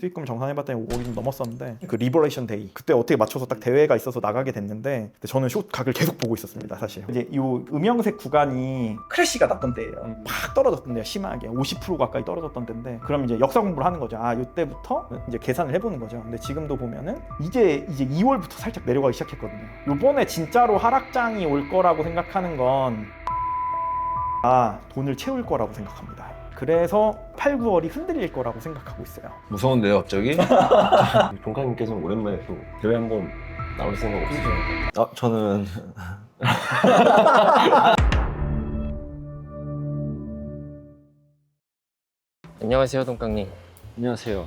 수익금 정산해봤더니 5억이 좀 넘었었는데 그 리버레이션 데이. 그때 어떻게 맞춰서 딱 대회가 있어서 나가게 됐는데 근데 저는 숏 각을 계속 보고 있었습니다 사실. 이제 이 음영색 구간이 크래시가 났던 때예요. 팍 떨어졌던 데요 심하게 50% 가까이 떨어졌던 때인데 그럼 이제 역사 공부를 하는 거죠. 아 이때부터 이제 계산을 해보는 거죠. 근데 지금도 보면은 이제 이제 2월부터 살짝 내려가기 시작했거든요. 요번에 진짜로 하락장이 올 거라고 생각하는 건 아, 돈을 채울 거라고 생각합니다. 그래서 8, 9월이 흔들릴 거라고 생각하고 있어요. 무서운데요, 갑자기? 동강님께서는 오랜만에 또 대회 한번 나올 생각 없으시죠? 어, 저는 안녕하세요, 동강님. 안녕하세요.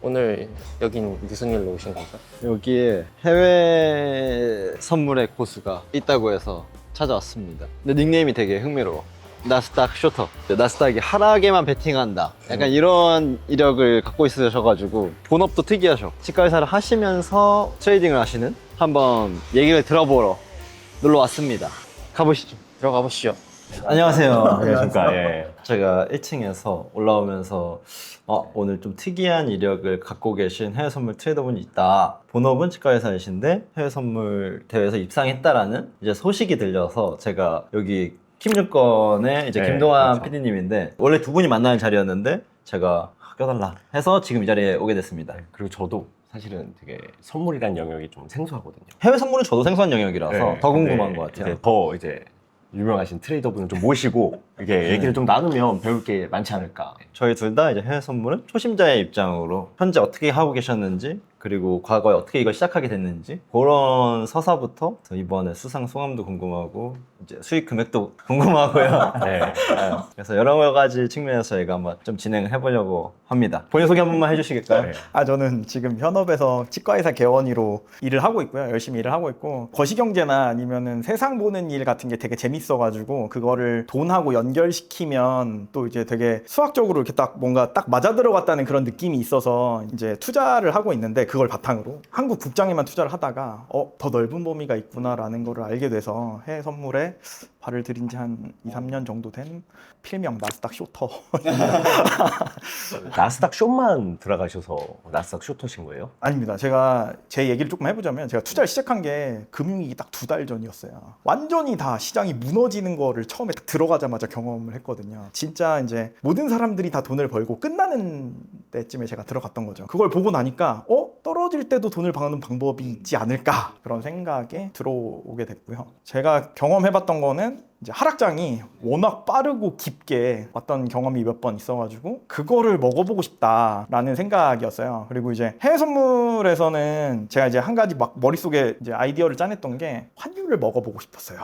오늘 여긴 무슨 일로 오신 건가요? 여기에 해외 선물의 고수가 있다고 해서 찾아왔습니다. 근데 닉네임이 되게 흥미로워. 나스닥 쇼터. 나스닥이 하락에만 베팅한다. 약간 이런 이력을 갖고 있으셔가지고 본업도 특이하셔. 치과 의사를 하시면서 트레이딩을 하시는 한번 얘기를 들어보러 놀러 왔습니다. 가보시죠. 들어가 보시죠. 안녕하세요. 안녕하십니까. 예. 제가 1층에서 올라오면서 어, 오늘 좀 특이한 이력을 갖고 계신 해외 선물 트레이더분이 있다. 본업은 치과의사이신데 해외 선물 대회에서 입상했다라는 이제 소식이 들려서 제가 여기 김유권의 이제 네, 김동환 그렇죠. PD님인데 원래 두 분이 만나는 자리였는데 제가 껴달라 해서 지금 이 자리에 오게 됐습니다. 네, 그리고 저도 사실은 되게 선물이란 영역이 좀 생소하거든요. 해외 선물은 저도 생소한 영역이라서 네, 더 궁금한 근데 것 같아요. 이제 더 이제 유명하신 트레이더분을 좀 모시고 이게 얘기를 좀 나누면 배울 게 많지 않을까. 저희 둘 다 이제 해외 선물은 초심자의 입장으로 현재 어떻게 하고 계셨는지 그리고 과거에 어떻게 이걸 시작하게 됐는지 그런 서사부터 이번에 수상 소감도 궁금하고 이제 수익 금액도 궁금하고요. 네. 네. 그래서 여러 가지 측면에서 저희가 한번 좀 진행을 해보려고 합니다. 본인 소개 한 번만 해주시겠어요? 네. 아 저는 지금 현업에서 치과의사 개원의로 일을 하고 있고요. 열심히 일을 하고 있고 거시경제나 아니면은 세상 보는 일 같은 게 되게 재밌어가지고 그거를 돈하고 연 결시키면 또 이제 되게 수학적으로 이렇게 딱 뭔가 딱 맞아 들어갔다는 그런 느낌이 있어서 이제 투자를 하고 있는데 그걸 바탕으로 한국 국장에만 투자를 하다가 어 더 넓은 범위가 있구나라는 거를 알게 돼서 해외 선물에 발을 들인 지 한 2, 3년 정도 된 필명 나스닥 쇼터 나스닥 숏만 들어가셔서 나스닥 숏하신 거예요? 아닙니다. 제가 제 얘기를 조금 해보자면 제가 투자를 시작한 게 금융위기 딱 두 달 전이었어요. 완전히 다 시장이 무너지는 거를 처음에 딱 들어가자마자 경험을 했거든요. 진짜 이제 모든 사람들이 다 돈을 벌고 끝나는 때쯤에 제가 들어갔던 거죠. 그걸 보고 나니까 어 떨어질 때도 돈을 버는 방법이 있지 않을까 그런 생각에 들어오게 됐고요. 제가 경험해봤던 거는 이제 하락장이 워낙 빠르고 깊게 왔던 경험이 몇 번 있어가지고 그거를 먹어보고 싶다라는 생각이었어요. 그리고 이제 해외 선물에서는 제가 이제 한 가지 막 머릿속에 이제 아이디어를 짜냈던 게 환율을 먹어보고 싶었어요.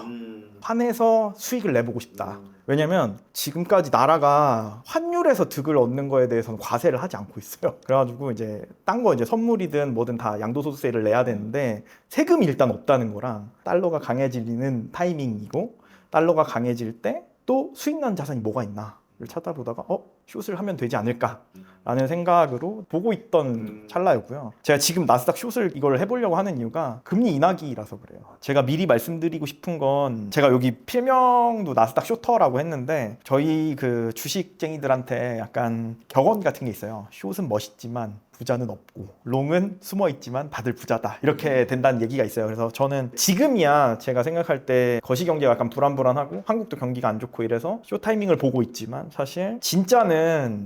환에서 수익을 내보고 싶다. 왜냐면 지금까지 나라가 환율에서 득을 얻는 거에 대해서는 과세를 하지 않고 있어요. 그래가지고 이제 딴 거 이제 선물이든 뭐든 다 양도소득세를 내야 되는데 세금이 일단 없다는 거랑 달러가 강해지는 타이밍이고 달러가 강해질 때 또 수익 난 자산이 뭐가 있나를 찾아보다가 어 숏을 하면 되지 않을까라는 생각으로 보고 있던 찰나였고요. 제가 지금 나스닥 숏을 이걸 해보려고 하는 이유가 금리 인하기라서 그래요. 제가 미리 말씀드리고 싶은 건 제가 여기 필명도 나스닥 쇼터라고 했는데 저희 그 주식쟁이들한테 약간 격언 같은 게 있어요. 숏은 멋있지만 부자는 없고 롱은 숨어 있지만 다들 부자다 이렇게 된다는 얘기가 있어요. 그래서 저는 지금이야 제가 생각할 때 거시 경기가 약간 불안불안하고 한국도 경기가 안 좋고 이래서 쇼 타이밍을 보고 있지만 사실 진짜는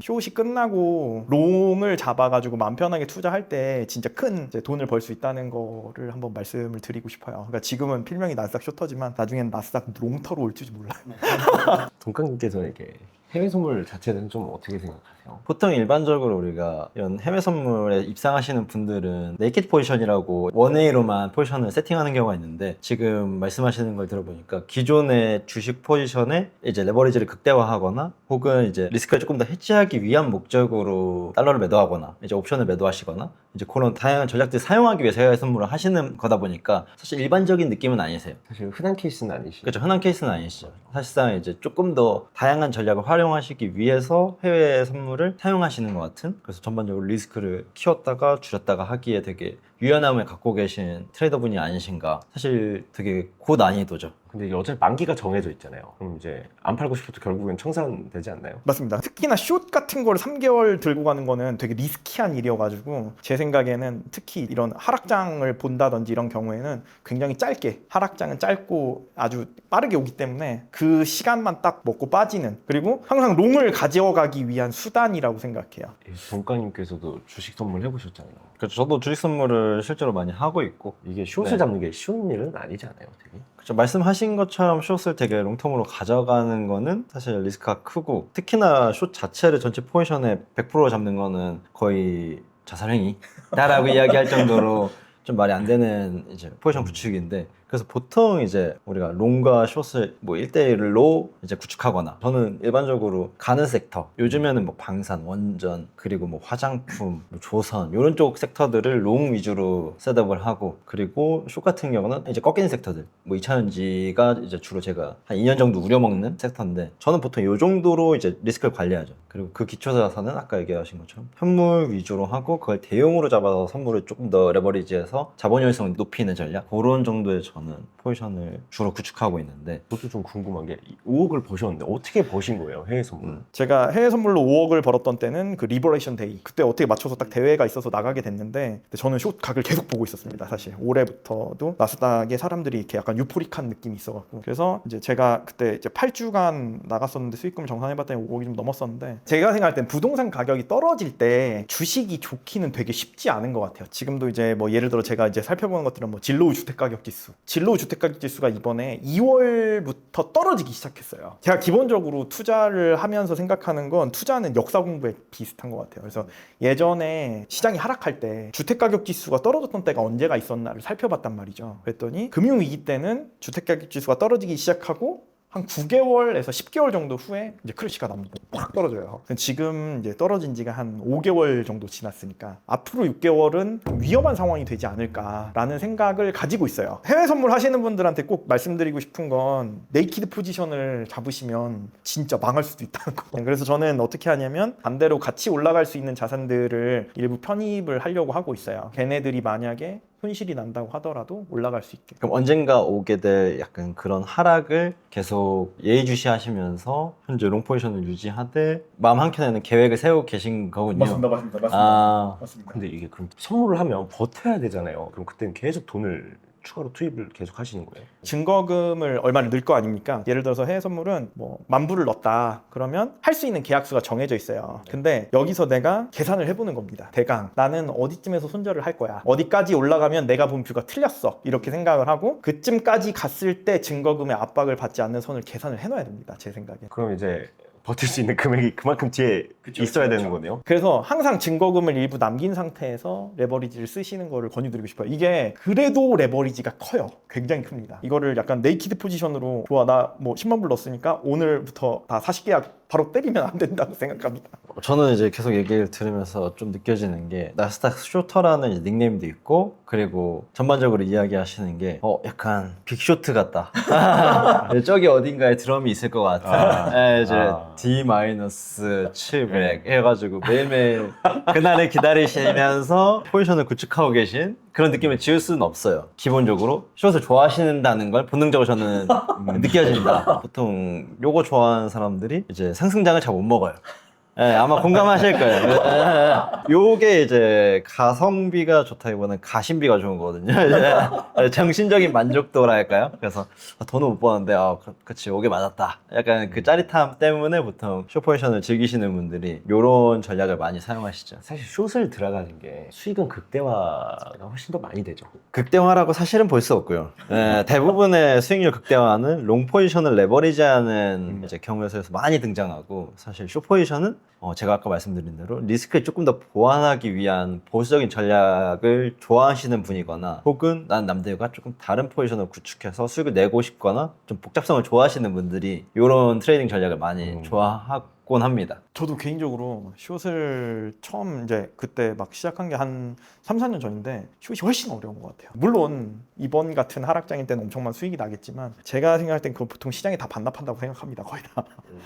숏이 끝나고 롱을 잡아가지고 마음 편하게 투자할 때 진짜 큰 돈을 벌 수 있다는 거를 한번 말씀을 드리고 싶어요. 그러니까 지금은 필명이 나스닥 쇼터지만 나중엔 나스닥 롱터로 올지 몰라요. 동강님께서는 이렇게 해외 선물 자체는 좀 어떻게 생각하세요? 보통 일반적으로 우리가 이런 해외 선물에 입상하시는 분들은 네이키드 포지션이라고 원웨이로만 포지션을 세팅하는 경우가 있는데 지금 말씀하시는 걸 들어보니까 기존의 주식 포지션에 이제 레버리지를 극대화하거나 혹은 이제 리스크를 조금 더 해지하기 위한 목적으로 달러를 매도하거나 이제 옵션을 매도하시거나 이제 그런 다양한 전략들을 사용하기 위해서 해외 선물을 하시는 거다 보니까 사실 일반적인 느낌은 아니세요. 사실 흔한 케이스는 아니시죠? 그렇죠. 흔한 케이스는 아니시죠. 사실상 이제 조금 더 다양한 전략을 활용하시기 위해서 해외 선물을 사용하시는 것 같은 그래서 전반적으로 리스크를 키웠다가 줄였다가 하기에 되게 유연함을 갖고 계신 트레이더분이 아니신가. 사실 되게 고난이도죠. 근데 어차피 만기가 정해져 있잖아요. 그럼 이제 안 팔고 싶어도 결국엔 청산되지 않나요? 맞습니다. 특히나 숏 같은 걸 3개월 들고 가는 거는 되게 리스키한 일이어가지고 제 생각에는 특히 이런 하락장을 본다든지 이런 경우에는 굉장히 짧게 하락장은 짧고 아주 빠르게 오기 때문에 그 시간만 딱 먹고 빠지는 그리고 항상 롱을 가져가기 위한 수단이라고 생각해요. 이 동가님께서도 주식 선물 해보셨잖아요. 그렇죠. 저도 주식 선물을 실제로 많이 하고 있고 이게 숏을 네. 잡는 게 쉬운 일은 아니잖아요, 되게. 말씀하신 것처럼 숏을 되게 롱텀으로 가져가는 거는 사실 리스크가 크고 특히나 숏 자체를 전체 포지션에 100% 잡는 거는 거의 자살행위다라고 이야기할 정도로 좀 말이 안 되는 이제 포지션 구축인데 그래서 보통 이제 우리가 롱과 숏을 뭐 1대1로 이제 구축하거나 저는 일반적으로 가는 섹터 요즘에는 뭐 방산, 원전 그리고 뭐 화장품, 뭐 조선 이런 쪽 섹터들을 롱 위주로 셋업을 하고 그리고 숏 같은 경우는 이제 꺾이는 섹터들. 뭐 2차전지가 이제 주로 제가 한 2년 정도 우려먹는 섹터인데 저는 보통 이 정도로 이제 리스크를 관리하죠. 그리고 그 기초 자산은 아까 얘기하신 것처럼 현물 위주로 하고 그걸 대용으로 잡아서 선물을 조금 더 레버리지해서 자본 효율성을 높이는 전략 그런 정도의 저는 포지션을 주로 구축하고 있는데 저도 좀 궁금한 게 5억을 버셨는데 어떻게 버신 거예요, 해외 선물? 음. 제가 해외 선물로 5억을 벌었던 때는 그 리버레이션 데이 그때 어떻게 맞춰서 딱 대회가 있어서 나가게 됐는데 근데 저는 숏 각을 계속 보고 있었습니다 사실 올해부터도 나스닥에 사람들이 이렇게 약간 유포릭한 느낌이 있어갖고 그래서 이제 제가 그때 이제 8주간 나갔었는데 수익금을 정산해봤더니 5억이 좀 넘었었는데 제가 생각할 땐 부동산 가격이 떨어질 때 주식이 좋기는 되게 쉽지 않은 것 같아요 지금도 이제 뭐 예를 들어 제가 이제 살펴보는 것들은 뭐 진로우 주택 가격 지수 진로우 주택가격 지수가 이번에 2월부터 떨어지기 시작했어요 제가 기본적으로 투자를 하면서 생각하는 건 투자는 역사 공부에 비슷한 것 같아요 그래서 예전에 시장이 하락할 때 주택가격 지수가 떨어졌던 때가 언제가 있었나를 살펴봤단 말이죠. 그랬더니 금융위기 때는 주택가격 지수가 떨어지기 시작하고 한 9개월에서 10개월 정도 후에 이제 크래시가 납니다. 팍 떨어져요. 지금 이제 떨어진 지가 한 5개월 정도 지났으니까 앞으로 6개월은 위험한 상황이 되지 않을까라는 생각을 가지고 있어요. 해외 선물 하시는 분들한테 꼭 말씀드리고 싶은 건 네이키드 포지션을 잡으시면 진짜 망할 수도 있다는 거. 그래서 저는 어떻게 하냐면 반대로 같이 올라갈 수 있는 자산들을 일부 편입을 하려고 하고 있어요. 걔네들이 만약에 손실이 난다고 하더라도 올라갈 수 있게. 그럼 언젠가 오게 될 약간 그런 하락을 계속 예의주시하시면서 현재 롱 포지션을 유지하되 마음 한켠에는 계획을 세우고 계신 거군요. 맞습니다, 맞습니다. 아, 맞습니다. 근데 이게 그럼 선물을 하면 버텨야 되잖아요. 그럼 그때는 계속 돈을 추가로 투입을 계속 하시는 거예요? 증거금을 얼마를 넣을 거 아닙니까? 예를 들어서 해외 선물은 뭐 만불을 넣었다 그러면 할 수 있는 계약수가 정해져 있어요. 근데 여기서 내가 계산을 해보는 겁니다. 대강 나는 어디쯤에서 손절을 할 거야. 어디까지 올라가면 내가 본 뷰가 틀렸어. 이렇게 생각을 하고 그쯤까지 갔을 때 증거금의 압박을 받지 않는 선을 계산을 해놔야 됩니다. 제 생각에. 그럼 이제 버틸 수 있는 금액이 그만큼 뒤에 있어야 되는 거네요. 그래서 항상 증거금을 일부 남긴 상태에서 레버리지를 쓰시는 거를 권유드리고 싶어요. 이게 그래도 레버리지가 커요. 굉장히 큽니다. 이거를 약간 네이키드 포지션으로 좋아 나 뭐 10만 불 넣었으니까 오늘부터 다 40계약 바로 때리면 안 된다고 생각합니다. 저는 이제 계속 얘기를 들으면서 좀 느껴지는 게 나스닥 쇼터라는 이제 닉네임도 있고 그리고 전반적으로 이야기하시는 게 어 약간 빅쇼트 같다. 저기 어딘가에 드럼이 있을 것 같아. 예, 이제 아. D 마이너스 700 해가지고 매일매일 그날을 기다리시면서 포지션을 구축하고 계신 그런 느낌을 지울 수는 없어요. 기본적으로 숏을 좋아하신다는 걸 본능적으로 저는 느껴진다. 보통 요거 좋아하는 사람들이 이제 상승장을 잘 못 먹어요. 예, 아마 공감하실 거예요. 예, 예, 예. 요게 이제 가성비가 좋다기보다는 가심비가 좋은 거거든요. 이제 정신적인 만족도랄까요? 그래서 아, 돈은 못 버는데, 아, 그- 그치, 요게 맞았다. 약간 그 짜릿함 때문에 보통 쇼포지션을 즐기시는 분들이 요런 전략을 많이 사용하시죠. 사실 숏을 들어가는 게 수익은 극대화가 훨씬 더 많이 되죠. 극대화라고 사실은 볼 수 없고요. 예, 대부분의 수익률 극대화는 롱 포지션을 레버리지하는 이제 경우에서 많이 등장하고 사실 쇼 포지션은 어, 제가 아까 말씀드린 대로 리스크를 조금 더 보완하기 위한 보수적인 전략을 좋아하시는 분이거나 혹은 난 남들과 조금 다른 포지션을 구축해서 수익을 내고 싶거나 좀 복잡성을 좋아하시는 분들이 이런 트레이딩 전략을 많이 음. 좋아하고 같곤 합니다. 저도 개인적으로 숏을 처음 이제 그때 막 시작한 게 한 3, 4년 전인데 숏이 훨씬 어려운 것 같아요. 물론 이번 같은 하락장일 때는 엄청난 수익이 나겠지만 제가 생각할 땐 그거 보통 시장이 다 반납한다고 생각합니다. 거의 다.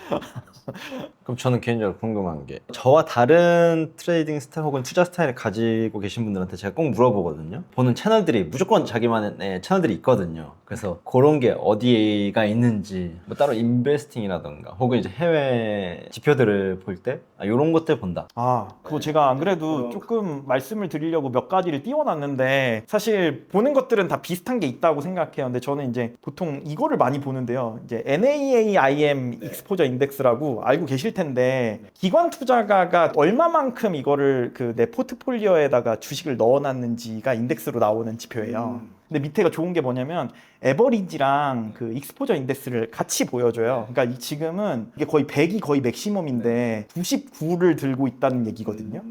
그럼 저는 개인적으로 궁금 한 게 저와 다른 트레이딩 스타일 혹은 투자 스타일을 가지고 계신 분들한테 제가 꼭 물어보거든요. 보는 채널들이 무조건 자기만의 채널들이 있거든요. 그래서 그런 게 어디가 있는지 뭐 따로 인베스팅이라던가 혹은 이제 해외 지표들을 볼때 아, 이런 것들 본다. 아, 그거 제가 안 그래도 조금 말씀을 드리려고 몇 가지를 띄워놨는데 사실 보는 것들은 다 비슷한 게 있다고 생각해요. 근데 저는 이제 보통 이거를 많이 보는데요. 이제 NAAIM 익스포저 인덱스라고 알고 계실 텐데 기관 투자가가 얼마만큼 이거를 그 내 포트폴리오에다가 주식을 넣어놨는지가 인덱스로 나오는 지표예요. 근데 밑에가 좋은 게 뭐냐면 에버리지랑 그 익스포저 인덱스를 같이 보여줘요. 그러니까 이 지금은 이게 거의 100이 거의 맥시멈인데 99를 들고 있다는 얘기거든요.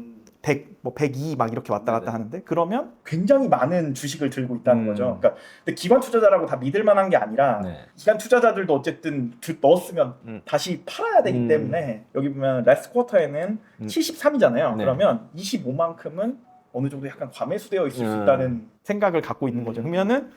100, 뭐 102 막 이렇게 왔다 갔다 하는데 그러면 굉장히 많은 주식을 들고 있다는 음. 거죠. 그러니까 근데 기관 투자자라고 다 믿을 만한 게 아니라 네. 기관 투자자들도 어쨌든 들- 넣었으면 음. 다시 팔아야 되기 음. 때문에 여기 보면 라스트 쿼터에는 음. 73이잖아요. 네. 그러면 25만큼은 어느 정도 약간 과매수되어 있을 수 음. 있다는 생각을 갖고 있는 거죠. 그러면은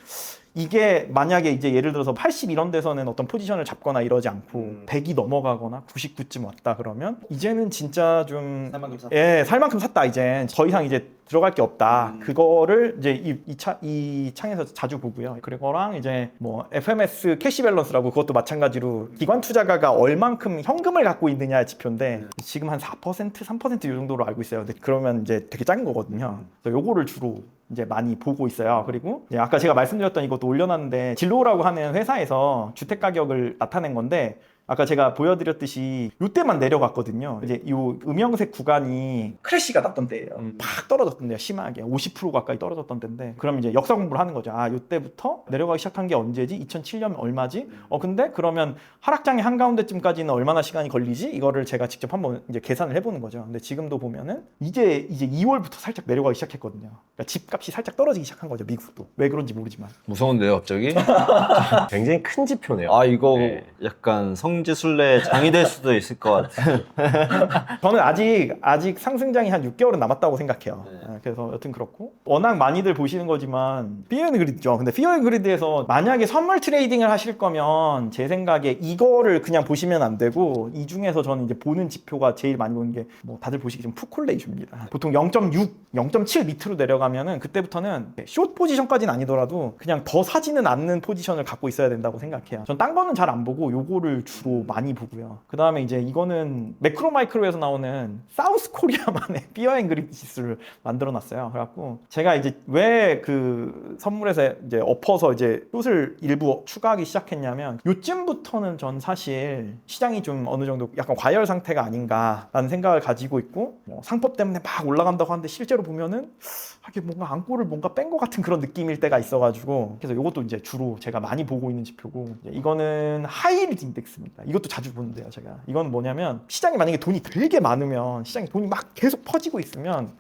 이게 만약에 이제 예를 들어서 80 이런 데서는 어떤 포지션을 잡거나 이러지 않고 음. 100이 넘어가거나 99쯤 왔다 그러면 이제는 진짜 좀 살 만큼 샀다. 예, 살 만큼 샀다 이제 더 이상 이제 들어갈 게 없다. 음. 그거를 이제 이, 이, 차, 이 창에서 자주 보고요. 그리고랑 이제 뭐 FMS 캐시 밸런스라고 그것도 마찬가지로 기관 투자가가 얼만큼 현금을 갖고 있느냐의 지표인데 네. 지금 지금 한 4%, 3%이 정도로 알고 있어요. 근데 그러면 이제 되게 작은 거거든요. 그래서 요거를 주로 이제 많이 보고 있어요. 그리고 아까 제가 말씀드렸던 이것도 올려놨는데 진로라고 하는 회사에서 주택 가격을 나타낸 건데 아까 제가 보여드렸듯이 이때만 내려갔거든요. 이제 이 음영색 구간이 크래시가 났던 때예요. 음. 팍 떨어졌던 데요. 심하게 50% 가까이 떨어졌던 때인데 그럼 이제 역사 공부를 하는 거죠. 아 이때부터 내려가기 시작한 게 언제지? 2007년 얼마지? 어 근데 그러면 하락장의 한 가운데쯤까지는 얼마나 시간이 걸리지? 이거를 제가 직접 한번 이제 계산을 해보는 거죠. 근데 지금도 보면은 이제 이제 2월부터 살짝 내려가기 시작했거든요. 그러니까 집값이 살짝 떨어지기 시작한 거죠. 미국도 왜 그런지 모르지만. 무서운데요, 갑자기? 굉장히 큰 지표네요. 아 이거 네. 약간 성 지순례 장이 될 수도 있을 것 같아요. 저는 아직 아직 상승장이 한 6개월은 남았다고 생각해요. 네. 아, 그래서 여튼 그렇고 워낙 많이들 보시는 거지만 피어 앤 그리드죠. 근데 피어 앤 그리드에서 만약에 선물 트레이딩을 하실 거면 제 생각에 이거를 그냥 보시면 안 되고 이 중에서 저는 이제 보는 지표가 제일 많이 보는 게 뭐 다들 보시기 좀 푸콜레이주입니다. 보통 0.6, 0.7 밑으로 내려가면은 그때부터는 숏 포지션까지는 아니더라도 그냥 더 사지는 않는 포지션을 갖고 있어야 된다고 생각해요. 전 딴 거는 잘 안 보고 요거를 주로 많이 보고요. 그 다음에 이제 이거는 매크로 마이크로에서 나오는 사우스 코리아만의 비어 앤 그리드 지수를 만들어 놨어요. 그래갖고 제가 이제 왜 그 선물에서 이제 엎어서 이제 숏을 일부 추가하기 시작했냐면 요쯤부터는 전 사실 시장이 좀 어느 정도 약간 과열 상태가 아닌가라는 생각을 가지고 있고 뭐 상법 때문에 막 올라간다고 하는데 실제로 보면은 하게 뭔가 안고를 뭔가 뺀 것 같은 그런 느낌일 때가 있어가지고 그래서 이것도 이제 주로 제가 많이 보고 있는 지표고 이거는 하이리드 인덱스입니다. 이것도 자주 보는데요, 제가. 이건 뭐냐면 시장에 만약에 돈이 되게 많으면 시장에 돈이 막 계속 퍼지고 있으면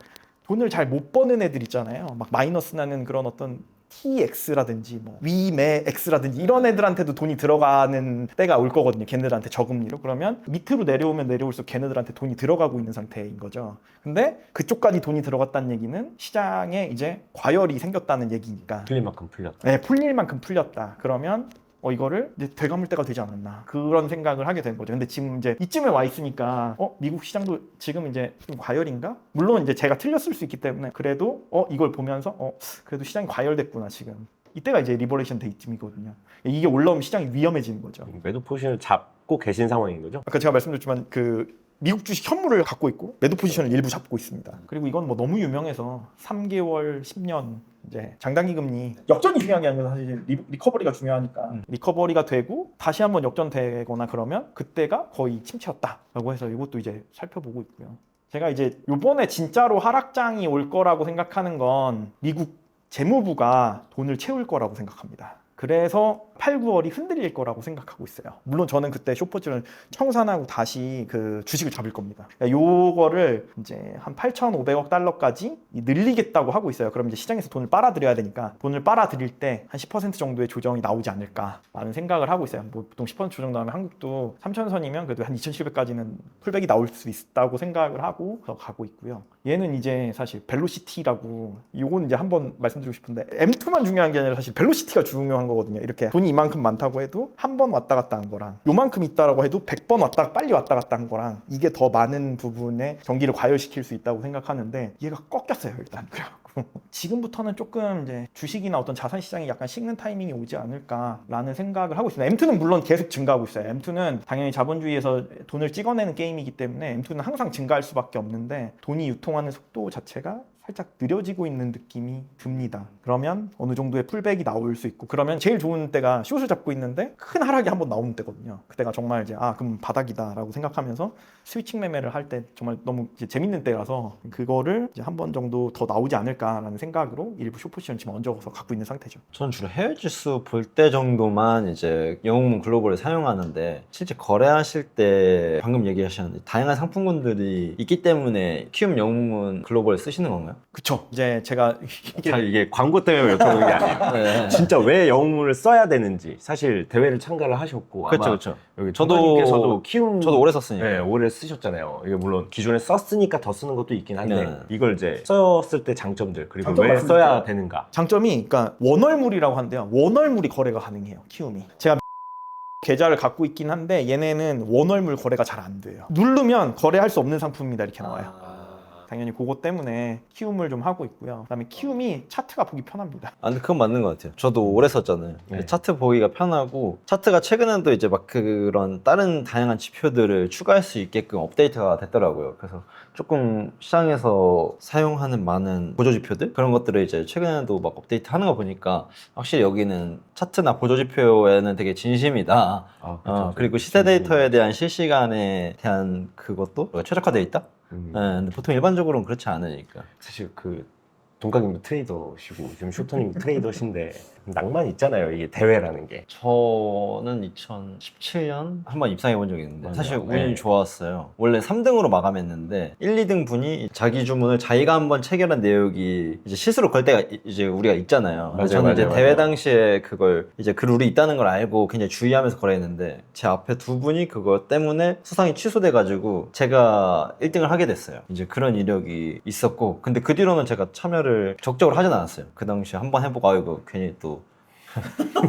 돈을 잘 못 버는 애들 있잖아요. 막 마이너스 나는 그런 어떤 TX라든지 뭐 위매 X라든지 이런 애들한테도 돈이 들어가는 때가 올 거거든요. 걔네들한테 저금리로. 그러면 밑으로 내려오면 내려올수록 걔네들한테 돈이 들어가고 있는 상태인 거죠. 근데 그쪽까지 돈이 들어갔다는 얘기는 시장에 이제 과열이 생겼다는 얘기니까 틀린 만큼 풀렸다. 네, 풀릴 만큼 풀렸다. 그러면 어 이거를 이제 되감을 때가 되지 않았나 그런 생각을 하게 된 거죠. 근데 지금 이제 이쯤에 와 있으니까 어 미국 시장도 지금 이제 좀 과열인가? 물론 이제 제가 틀렸을 수 있기 때문에 그래도 어 이걸 보면서 어 그래도 시장이 과열됐구나 지금. 이때가 이제 리버레이션 데이쯤이거든요. 이게 올라오면 시장이 위험해지는 거죠. 매도 포지션을 잡고 계신 상황인 거죠? 아까 제가 말씀드렸지만 그 미국 주식 현물을 갖고 있고 매도 포지션을 일부 잡고 있습니다. 그리고 이건 뭐 너무 유명해서 3개월, 10년 이제 장단기 금리 역전이 중요한 게 아니라 사실 리, 리커버리가 중요하니까 음. 리커버리가 되고 다시 한번 역전되거나 그러면 그때가 거의 침체였다라고 해서 이것도 이제 살펴보고 있고요. 제가 이제 요번에 진짜로 하락장이 올 거라고 생각하는 건 미국 재무부가 돈을 채울 거라고 생각합니다. 그래서 8, 9월이 흔들릴 거라고 생각하고 있어요. 물론 저는 그때 쇼포즈를 청산하고 다시 그 주식을 잡을 겁니다. 그러니까 요거를 이제 한 8,500억 달러까지 늘리겠다고 하고 있어요. 그럼 이제 시장에서 돈을 빨아들여야 되니까 돈을 빨아들일 때 한 10% 정도의 조정이 나오지 않을까라는 생각을 하고 있어요. 뭐 보통 10% 조정 나오면 한국도 3,000선이면 그래도 한 2,700까지는 풀백이 나올 수 있다고 생각을 하고 더 가고 있고요. 얘는 이제 사실 벨로시티라고 요건 이제 한번 말씀드리고 싶은데 M2만 중요한 게 아니라 사실 벨로시티가 중요한 거거든요. 이렇게 돈이 이만큼 많다고 해도 한 번 왔다 갔다 한 거랑 요만큼 있다라고 해도 100번 왔다 빨리 왔다 갔다 한 거랑 이게 더 많은 부분에 경기를 과열시킬 수 있다고 생각하는데 얘가 꺾였어요 일단 그래갖고 지금부터는 조금 이제 주식이나 어떤 자산 시장이 약간 식는 타이밍이 오지 않을까라는 생각을 하고 있습니다. M2는 물론 계속 증가하고 있어요. M2는 당연히 자본주의에서 돈을 찍어내는 게임이기 때문에 M2는 항상 증가할 수밖에 없는데 돈이 유통하는 속도 자체가 살짝 느려지고 있는 느낌이 듭니다. 그러면 어느 정도의 풀백이 나올 수 있고 그러면 제일 좋은 때가 숏을 잡고 있는데 큰 하락이 한번 나오는 때거든요. 그때가 정말 이제 아 그럼 바닥이다라고 생각하면서 스위칭 매매를 할 때 정말 너무 재밌는 때라서 그거를 이제 한 번 정도 더 나오지 않을까라는 생각으로 일부 숏포지션 지금 얹어서 갖고 있는 상태죠. 저는 주로 해외 지수 볼 때 정도만 이제 영웅문 글로벌을 사용하는데 실제 거래하실 때 방금 얘기하셨는데 다양한 상품군들이 있기 때문에 키움 영웅문 글로벌 쓰시는 건가요? 그쵸. 이제 제가 이게 자 이게 광고 때문에 여쭤보는 게 아니에요. 네. 진짜 왜 영웅문을 써야 되는지 사실 대회를 참가를 하셨고 그렇죠, 아마 그렇죠. 여기 저도- 동관님께서도 키움 저도 오래 썼으니까. 네, 오래 쓰셨잖아요. 이게 물론 기존에 썼으니까 더 쓰는 것도 있긴 한데 네. 이걸 이제 썼을 때 장점들 그리고 장점 왜 같은 써야 거. 되는가. 장점이 그러니까 원월물이라고 하는데요. 원월물이 거래가 가능해요. 키움이. 제가 계좌를 갖고 있긴 한데 얘네는 원월물 거래가 잘 안 돼요. 누르면 거래할 수 없는 상품입니다 이렇게 나와요. 당연히 그것 때문에 키움을 좀 하고 있고요. 그다음에 키움이 차트가 보기 편합니다. 아, 근데 그건 맞는 것 같아요. 저도 오래 썼잖아요. 네. 차트 보기가 편하고 차트가 최근에도 이제 막 그런 다른 다양한 지표들을 추가할 수 있게끔 업데이트가 됐더라고요. 그래서 조금 시장에서 사용하는 많은 보조 지표들 그런 것들을 이제 최근에도 막 업데이트 하는 거 보니까 확실히 여기는 차트나 보조 지표에는 되게 진심이다. 아, 어, 그리고 시세 데이터에 대한 실시간에 대한 그것도 최적화되어 있다. 음. 네, 근데 보통 일반적으로는 그렇지 않으니까. 사실 그 동각님도 트레이더시고 지금 쇼터님도 트레이더신데 낭만 있잖아요. 이게 대회라는 게. 저는 2017년 한 번 입상해 본 적이 있는데 맞아요. 사실 운이 네. 좋았어요. 원래 3등으로 마감했는데 1, 2등 분이 자기 주문을 자기가 한번 체결한 내역이 이제 실수로 걸 때가 이- 이제 우리가 있잖아요. 그래서 맞아요, 저는 이제 맞아요, 대회 맞아요. 당시에 그걸 이제 그 룰이 있다는 걸 알고 굉장히 주의하면서 거래했는데 제 앞에 두 분이 그거 때문에 수상이 취소돼 가지고 제가 1등을 하게 됐어요. 이제 그런 이력이 있었고 근데 그 뒤로는 제가 참여를 적극적으로 하진 않았어요. 그 당시에 한 번 해보고 아이고 괜히 또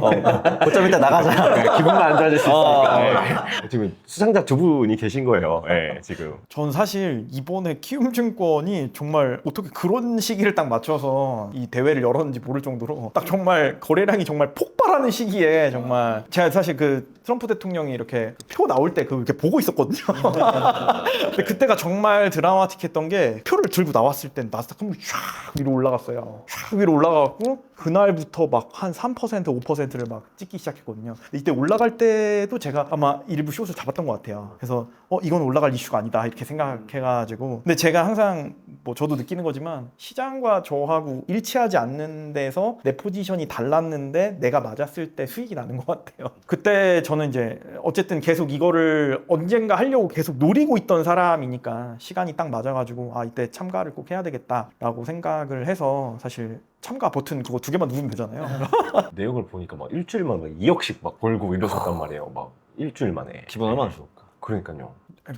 어, 고점 이따 나가자. 네, 기분만 안 좋아질 수 어. 있으니까. 네. 지금 수상자 두 분이 계신 거예요. 네, 지금. 전 사실 이번에 키움증권이 정말 어떻게 그런 시기를 딱 맞춰서 이 대회를 열었는지 모를 정도로 딱 정말 거래량이 정말 폭발하는 시기에 정말 제가 사실 그 트럼프 대통령이 이렇게 표 나올 때 그 이렇게 보고 있었거든요. 근데 그때가 정말 드라마틱했던 게 표를 들고 나왔을 땐 나스닥 한번 쫙 위로 올라갔어요. 쫙 위로 올라가고 그날부터 막 한 3% 5%를 막 찍기 시작했거든요. 이때 올라갈 때도 제가 아마 일부 숏을 잡았던 것 같아요. 그래서 어 이건 올라갈 이슈가 아니다 이렇게 생각해가지고 근데 제가 항상 뭐 저도 느끼는 거지만 시장과 저하고 일치하지 않는 데서 내 포지션이 달랐는데 내가 맞았을 때 수익이 나는 것 같아요. 그때 저는 이제 어쨌든 계속 이거를 언젠가 하려고 계속 노리고 있던 사람이니까 시간이 딱 맞아가지고 아 이때 참가를 꼭 해야 되겠다라고 생각을 해서 사실 참가 버튼 그거 두 개만 누르면 되잖아요. 내용을 보니까 막 일주일 만에 막 2억씩 막 벌고 이러셨단 말이에요. 막 일주일 만에. 기분 얼마나 좋을까? 그러니까요.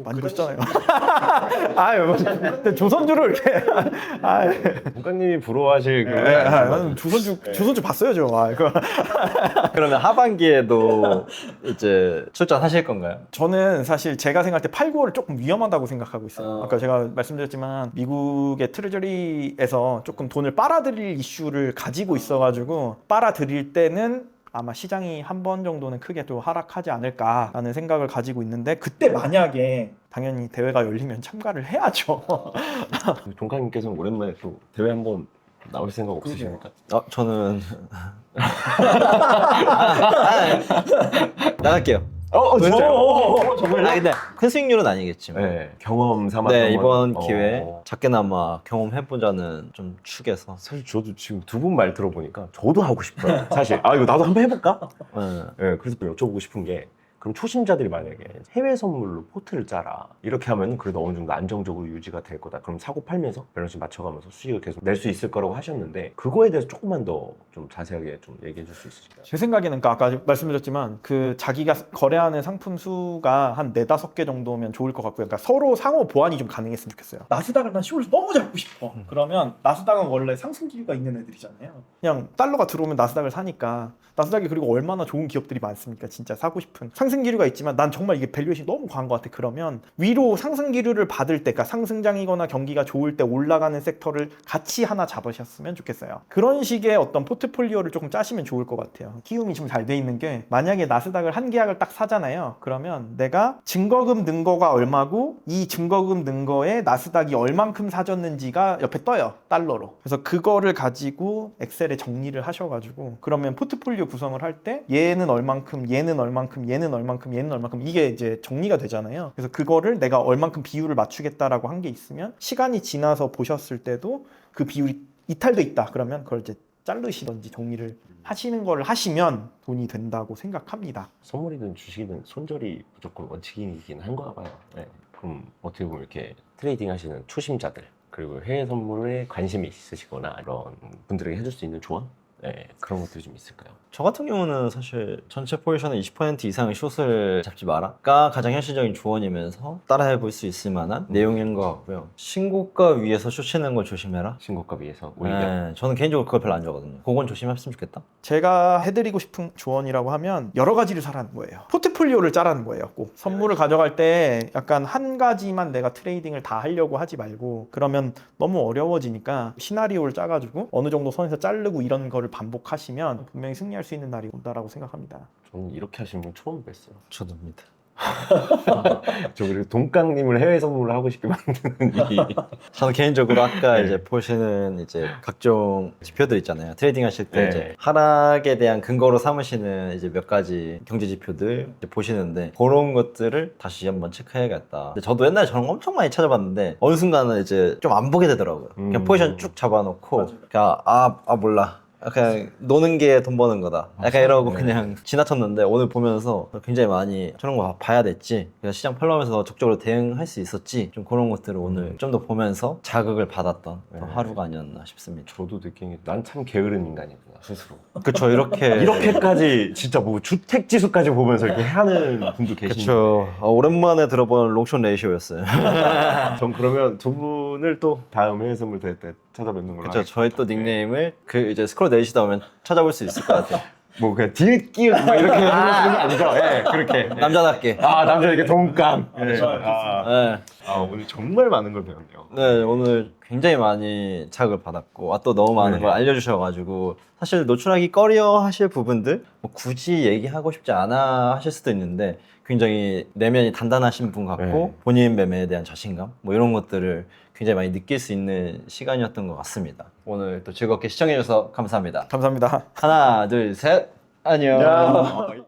많이 보시잖아요. 아유, 뭐, 조선주를 이렇게. 아, 동각님이 부러워하실 그. 나는 조선주 조선주 봤어요, 저. 아, 그 그러면 하반기에도 이제 출전하실 건가요? 저는 사실 제가 생각할 때 8, 9월을 조금 위험하다고 생각하고 있어요. 어. 아까 제가 말씀드렸지만 미국의 트레저리에서 조금 돈을 빨아들일 이슈를 가지고 있어가지고 빨아들일 때는 아마 시장이 한 번 정도는 크게 또 하락하지 않을까라는 생각을 가지고 있는데 그때 만약에 당연히 대회가 열리면 참가를 해야죠. 동각님께서는 오랜만에 또 대회 한번 나올 생각 없으십니까? 어, 저는 나갈게요. 어, 어 진짜요? 정말? 아 근데 큰 수익률은 아니겠지만. 네, 경험 삼았던 네 건- 이번 어. 기회 에 작게나마 경험해보자는 좀 축에서 사실 저도 지금 두 분 말 들어보니까 저도 하고 싶어요. 사실 아 이거 나도 한번 해볼까? 네. 네, 그래서 여쭤보고 싶은 게 그럼 초심자들이 만약에 해외 선물로 포트를 짜라 이렇게 하면 그래도 어느 정도 안정적으로 유지가 될 거다. 그럼 사고 팔면서 밸런스 맞춰가면서 수익을 계속 낼 수 있을 거라고 하셨는데 그거에 대해서 조금만 더 좀 자세하게 좀 얘기해 줄 수 있으실까요? 제 생각에는 그러니까 아까 말씀드렸지만 그 자기가 거래하는 상품 수가 한 네다섯 개 정도면 좋을 것 같고요. 그러니까 서로 상호 보완이 좀 가능했으면 좋겠어요. 나스닥을 난 쇼를 너무 잡고 싶어. 그러면 나스닥은 원래 상승 기류가 있는 애들이잖아요. 그냥 달러가 들어오면 나스닥을 사니까 나스닥이 그리고 얼마나 좋은 기업들이 많습니까? 진짜 사고 싶은 상승 기류가 있지만 난 정말 이게 밸류에이션이 너무 과한 것 같아. 그러면 위로 상승 기류를 받을 때, 그러니까 상승장이거나 경기가 좋을 때 올라가는 섹터를 같이 하나 잡으셨으면 좋겠어요. 그런 식의 어떤 포트폴리오를 조금 짜시면 좋을 것 같아요. 키움이 좀잘돼 있는 게 만약에 나스닥을 한 계약을 딱 사잖아요. 그러면 내가 증거금 는 거가 얼마고 이 증거금 는 거에 나스닥이 얼만큼 사줬는지가 옆에 떠요. 달러로. 그래서 그거를 가지고 엑셀에 정리를 하셔가지고 그러면 포트폴리오 구성을 할 때 얘는 얼만큼, 얘는 얼만큼, 얘는 얼만큼, 얘는 얼만큼 이게 이제 정리가 되잖아요. 그래서 그거를 내가 얼만큼 비율을 맞추겠다라고 한 게 있으면 시간이 지나서 보셨을 때도 그 비율이 이탈돼 있다. 그러면 그걸 이제 자르시던지 정리를 하시는 걸 하시면 돈이 된다고 생각합니다. 선물이든 주식이든 손절이 무조건 원칙이긴 한가 봐요. 네. 그럼 어떻게 보면 이렇게 트레이딩 하시는 초심자들 그리고 해외 선물에 관심이 있으시거나 그런 분들에게 해줄 수 있는 조언? 네, 그런 것들이 좀 있을까요? 저 같은 경우는 사실 전체 포지션의 20% 이상의 숏을 잡지 마라가 가장 현실적인 조언이면서 따라해 볼 수 있을 만한 내용인 것 같고요. 신고가 위에서 숏 치는 걸 조심해라. 신고가 위해서 오히려 네, 저는 개인적으로 그걸 별로 안 좋아하거든요. 그건 조심했으면 좋겠다. 제가 해드리고 싶은 조언이라고 하면 여러 가지를 사라는 거예요. 포트폴리오를 짜라는 거예요. 꼭 선물을 가져갈 때 약간 한 가지만 내가 트레이딩을 다 하려고 하지 말고 그러면 너무 어려워지니까 시나리오를 짜가지고 어느 정도 선에서 자르고 이런 거를 반복하시면 분명히 승리할 수 있는 날이 온다라고 생각합니다. 저는 이렇게 하시는 분 처음 뵀어요. 저도입니다. 저 그리고 동강님을 해외 선물을 하고 싶게 만드는 이 저는 개인적으로 아까 네. 이제 보시는 이제 각종 지표들 있잖아요. 트레이딩 하실 때 네. 이제 하락에 대한 근거로 삼으시는 이제 몇 가지 경제 지표들 이제 보시는데 그런 것들을 다시 한번 체크해야겠다. 근데 저도 옛날에 저런 거 엄청 많이 찾아봤는데 어느 순간은 이제 좀 안 보게 되더라고요. 그냥 음. 포지션 쭉 잡아놓고. 그냥 아, 아 몰라. 그냥 노는 게 돈 버는 거다. 약간 이러고 네. 그냥 지나쳤는데 오늘 보면서 굉장히 많이 저런 거 봐야 됐지. 그래서 시장 팔로우하면서 적극적으로 대응할 수 있었지. 좀 그런 것들을 오늘 좀 더 보면서 자극을 받았던 네. 하루가 아니었나 싶습니다. 저도 느낀 게 난 참 게으른 인간이구나 스스로. 그쵸 이렇게 이렇게까지 진짜 뭐 주택 지수까지 보면서 이렇게 하는 분도. 그쵸 어, 오랜만에 들어본 롱숏 레이시오였어요. 전 그러면 두 분을 또 다음 해외 선물 될때 찾아뵙는 걸로. 하겠습니다. 저희 또 닉네임을 그 이제 스크롤 내리시다 보면 찾아볼 수 있을 것 같아요. 뭐 그냥 딜 끼우 뭐 이렇게 하는 거 아니죠? 예, 그렇게. 남자답게. 아 남자 이렇게 동강. 예. 아, 네. 아, 오늘 정말 많은 걸 배웠네요. 네, 오늘 굉장히 많이 자극을 받았고, 아, 또 너무 많은 네. 걸 알려주셔가지고, 사실 노출하기 꺼려 하실 부분들, 뭐 굳이 얘기하고 싶지 않아 하실 수도 있는데, 굉장히 내면이 단단하신 분 같고, 네. 본인 매매에 대한 자신감, 뭐 이런 것들을 굉장히 많이 느낄 수 있는 시간이었던 것 같습니다. 오늘 또 즐겁게 시청해주셔서 감사합니다. 감사합니다. 하나, 둘, 셋, 안녕. 야.